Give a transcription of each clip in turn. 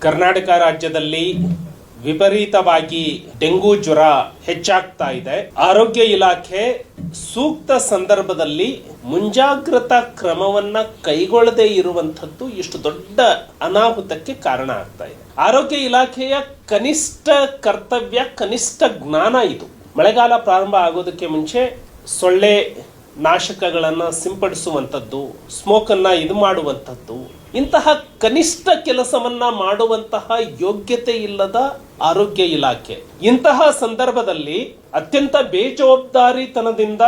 ಕರ್ನಾಟಕ ರಾಜ್ಯದಲ್ಲಿ ವಿಪರೀತವಾಗಿ ಡೆಂಗು ಜ್ವರ ಹೆಚ್ಚಾಗ್ತಾ ಇದೆ. ಆರೋಗ್ಯ ಇಲಾಖೆ ಸೂಕ್ತ ಸಂದರ್ಭದಲ್ಲಿ ಮುಂಜಾಗ್ರತಾ ಕ್ರಮವನ್ನ ಕೈಗೊಳ್ಳದೆ ಇರುವಂತದ್ದು ಇಷ್ಟು ದೊಡ್ಡ ಅನಾಹುತಕ್ಕೆ ಕಾರಣ ಆಗ್ತಾ ಇದೆ. ಆರೋಗ್ಯ ಇಲಾಖೆಯ ಕನಿಷ್ಠ ಕರ್ತವ್ಯ, ಕನಿಷ್ಠ ಜ್ಞಾನ ಇದು. ಮಳೆಗಾಲ ಪ್ರಾರಂಭ ಆಗೋದಕ್ಕೆ ಮುಂಚೆ ಸೊಳ್ಳೆ ನಾಶಕಗಳನ್ನು ಸಿಂಪಡಿಸುವಂಥದ್ದು ಸ್ಮೋಕನ್ನು ಇದು ಮಾಡುವಂಥದ್ದು ಇಂತಹ ಕನಿಷ್ಠ ಕೆಲಸವನ್ನ ಮಾಡುವಂತಹ ಯೋಗ್ಯತೆ ಇಲ್ಲದ ಆರೋಗ್ಯ ಇಲಾಖೆ. ಇಂತಹ ಸಂದರ್ಭದಲ್ಲಿ ಅತ್ಯಂತ ಬೇಜವಾಬ್ದಾರಿತನದಿಂದ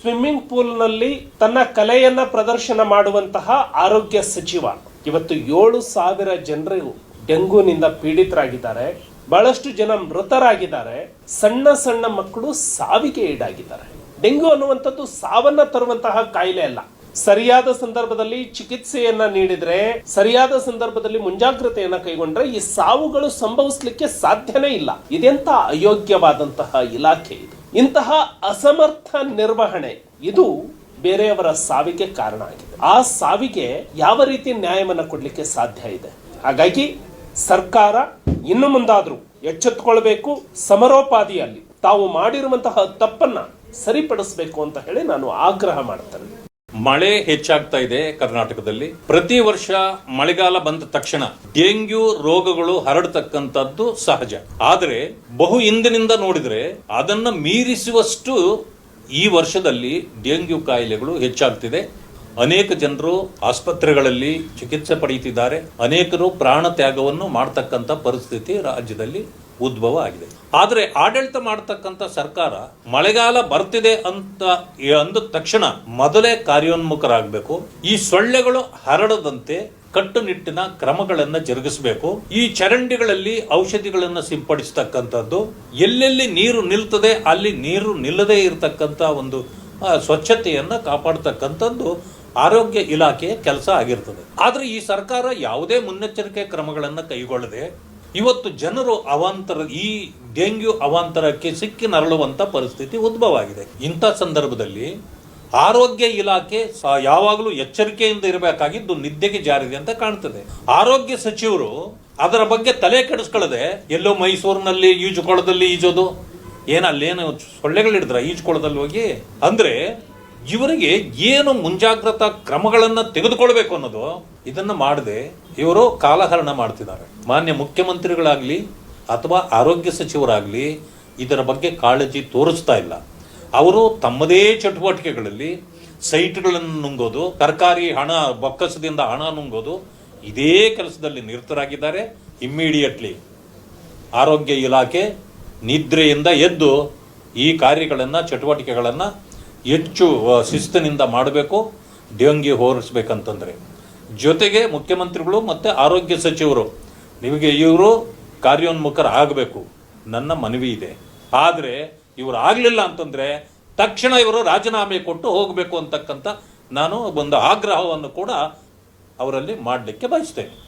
ಸ್ವಿಮ್ಮಿಂಗ್ ಪೂಲ್ನಲ್ಲಿ ತನ್ನ ಕಲೆಯನ್ನ ಪ್ರದರ್ಶನ ಮಾಡುವಂತಹ ಆರೋಗ್ಯ ಸಚಿವ. ಇವತ್ತು ಏಳು ಸಾವಿರ ಜನರು ಡೆಂಗೂನಿಂದ ಪೀಡಿತರಾಗಿದ್ದಾರೆ. ಬಹಳಷ್ಟು ಜನ ಮೃತರಾಗಿದ್ದಾರೆ. ಸಣ್ಣ ಸಣ್ಣ ಮಕ್ಕಳು ಸಾವಿಗೆ ಈಡಾಗಿದ್ದಾರೆ. ಡೆಂಗು ಅನ್ನುವಂಥದ್ದು ಸಾವನ್ನ ತರುವಂತಹ ಕಾಯಿಲೆ ಅಲ್ಲ. ಸರಿಯಾದ ಸಂದರ್ಭದಲ್ಲಿ ಚಿಕಿತ್ಸೆಯನ್ನ ನೀಡಿದ್ರೆ, ಸರಿಯಾದ ಸಂದರ್ಭದಲ್ಲಿ ಮುಂಜಾಗ್ರತೆಯನ್ನ ಕೈಗೊಂಡ್ರೆ ಈ ಸಾವುಗಳು ಸಂಭವಿಸಲಿಕ್ಕೆ ಸಾಧ್ಯನೇ ಇಲ್ಲ. ಇದೆಂತ ಅಯೋಗ್ಯವಾದಂತಹ ಇಲಾಖೆ ಇದು. ಇಂತಹ ಅಸಮರ್ಥ ನಿರ್ವಹಣೆ ಇದು ಬೇರೆಯವರ ಸಾವಿಗೆ ಕಾರಣ ಆಗಿದೆ. ಆ ಸಾವಿಗೆ ಯಾವ ರೀತಿ ನ್ಯಾಯವನ್ನು ಕೊಡಲಿಕ್ಕೆ ಸಾಧ್ಯ ಇದೆ? ಹಾಗಾಗಿ ಸರ್ಕಾರ ಇನ್ನು ಮುಂದಾದ್ರೂ ಎಚ್ಚೆತ್ತುಕೊಳ್ಬೇಕು ಸಮರೋಪಾದಿಯಲ್ಲಿ ತಾವು ಮಾಡಿರುವಂತಹ ತಪ್ಪನ್ನ ಸರಿಪಡಿಸಬೇಕು ಅಂತ ಹೇಳಿ ನಾನು ಆಗ್ರಹ ಮಾಡ್ತೇನೆ. ಮಳೆ ಹೆಚ್ಚಾಗ್ತಾ ಇದೆ ಕರ್ನಾಟಕದಲ್ಲಿ. ಪ್ರತಿ ವರ್ಷ ಮಳೆಗಾಲ ಬಂದ ತಕ್ಷಣ ಡೆಂಗ್ಯೂ ರೋಗಗಳು ಹರಡತಕ್ಕಂಥದ್ದು ಸಹಜ. ಆದರೆ ಬಹು ಹಿಂದಿನಿಂದ ನೋಡಿದ್ರೆ ಅದನ್ನು ಮೀರಿಸುವಷ್ಟು ಈ ವರ್ಷದಲ್ಲಿ ಡೆಂಗ್ಯೂ ಕಾಯಿಲೆಗಳು ಹೆಚ್ಚಾಗ್ತಿದೆ. ಅನೇಕ ಜನರು ಆಸ್ಪತ್ರೆಗಳಲ್ಲಿ ಚಿಕಿತ್ಸೆ ಪಡೆಯುತ್ತಿದ್ದಾರೆ. ಅನೇಕರು ಪ್ರಾಣ ತ್ಯಾಗವನ್ನು ಮಾಡತಕ್ಕಂಥ ಪರಿಸ್ಥಿತಿ ರಾಜ್ಯದಲ್ಲಿ ಉದ್ಭವ ಆಗಿದೆ. ಆದರೆ ಆಡಳಿತ ಮಾಡತಕ್ಕಂಥ ಸರ್ಕಾರ ಮಳೆಗಾಲ ಬರ್ತಿದೆ ಅಂತ ಅಂದ ತಕ್ಷಣ ಮೊದಲೇ ಕಾರ್ಯೋನ್ಮುಖರಾಗಬೇಕು. ಈ ಸೊಳ್ಳೆಗಳು ಹರಡದಂತೆ ಕಟ್ಟುನಿಟ್ಟಿನ ಕ್ರಮಗಳನ್ನು ಜರುಗಿಸಬೇಕು. ಈ ಚರಂಡಿಗಳಲ್ಲಿ ಔಷಧಿಗಳನ್ನು ಸಿಂಪಡಿಸತಕ್ಕಂಥದ್ದು, ಎಲ್ಲೆಲ್ಲಿ ನೀರು ನಿಲ್ತದೆ ಅಲ್ಲಿ ನೀರು ನಿಲ್ಲದೇ ಇರತಕ್ಕಂಥ ಒಂದು ಸ್ವಚ್ಛತೆಯನ್ನು ಕಾಪಾಡತಕ್ಕಂಥದ್ದು ಆರೋಗ್ಯ ಇಲಾಖೆಯ ಕೆಲಸ ಆಗಿರ್ತದೆ. ಆದರೆ ಈ ಸರ್ಕಾರ ಯಾವುದೇ ಮುನ್ನೆಚ್ಚರಿಕೆ ಕ್ರಮಗಳನ್ನು ಕೈಗೊಳ್ಳದೆ ಇವತ್ತು ಜನರು ಅವಾಂತರ, ಈ ಡೆಂಗ್ಯೂ ಅವಾಂತರಕ್ಕೆ ಸಿಕ್ಕಿ ನರಳುವಂಥ ಪರಿಸ್ಥಿತಿ ಉದ್ಭವ ಆಗಿದೆ ಇಂಥ ಸಂದರ್ಭದಲ್ಲಿ ಆರೋಗ್ಯ ಇಲಾಖೆ ಯಾವಾಗಲೂ ಎಚ್ಚರಿಕೆಯಿಂದ ಇರಬೇಕಾಗಿದ್ದು ನಿದ್ದೆಗೆ ಜಾರಿದೆ ಅಂತ ಕಾಣ್ತದೆ. ಆರೋಗ್ಯ ಸಚಿವರು ಅದರ ಬಗ್ಗೆ ತಲೆ ಕೆಡಿಸ್ಕೊಳ್ಳದೆ ಎಲ್ಲೋ ಮೈಸೂರಿನಲ್ಲಿ ಈಜುಕೊಳದಲ್ಲಿ ಈಜೋದು ಏನಲ್ಲೇನು ಸೊಳ್ಳೆಗಳು ಸೊಳ್ಳೆಗಳಿಡಿದ್ರ ಈಜುಕೊಳದಲ್ಲಿ ಹೋಗಿ? ಅಂದ್ರೆ ಇವರಿಗೆ ಏನು ಮುಂಜಾಗ್ರತಾ ಕ್ರಮಗಳನ್ನು ತೆಗೆದುಕೊಳ್ಬೇಕು ಅನ್ನೋದು ಇದನ್ನು ಮಾಡದೆ ಇವರು ಕಾಲಹರಣ ಮಾಡ್ತಿದ್ದಾರೆ. ಮಾನ್ಯ ಮುಖ್ಯಮಂತ್ರಿಗಳಾಗ್ಲಿ ಅಥವಾ ಆರೋಗ್ಯ ಸಚಿವರಾಗ್ಲಿ ಇದರ ಬಗ್ಗೆ ಕಾಳಜಿ ತೋರಿಸ್ತಾ ಇಲ್ಲ. ಅವರು ತಮ್ಮದೇ ಚಟುವಟಿಕೆಗಳಲ್ಲಿ ಸೈಟ್ಗಳನ್ನು ನುಂಗೋದು, ತರಕಾರಿ ಹಣ, ಬೊಕ್ಕಸದಿಂದ ಹಣ ನುಂಗೋದು ಇದೇ ಕೆಲಸದಲ್ಲಿ ನಿರತರಾಗಿದ್ದಾರೆ. ಇಮ್ಮಿಡಿಯೇಟ್ಲಿ ಆರೋಗ್ಯ ಇಲಾಖೆ ನಿದ್ರೆಯಿಂದ ಎದ್ದು ಈ ಕಾರ್ಯಗಳನ್ನು, ಚಟುವಟಿಕೆಗಳನ್ನು ಹೆಚ್ಚು ಶಿಸ್ತಿನಿಂದ ಮಾಡಬೇಕು ಡೆಂಗಿ ಹೋರಿಸ್ಬೇಕಂತಂದರೆ. ಜೊತೆಗೆ ಮುಖ್ಯಮಂತ್ರಿಗಳು ಮತ್ತು ಆರೋಗ್ಯ ಸಚಿವರು, ನಿಮಗೆ ಇವರು ಕಾರ್ಯೋನ್ಮುಖರಾಗಬೇಕು ನನ್ನ ಮನವಿ ಇದೆ. ಆದರೆ, ಇವರು ಆಗಲಿಲ್ಲ ಅಂತಂದರೆ, ತಕ್ಷಣ ಇವರು ರಾಜೀನಾಮೆ ಕೊಟ್ಟು ಹೋಗಬೇಕು ಅಂತಕ್ಕಂಥ ನಾನು ಒಂದು ಆಗ್ರಹವನ್ನು ಕೂಡ ಅವರಲ್ಲಿ ಮಾಡಲಿಕ್ಕೆ ಬಯಸ್ತೇನೆ.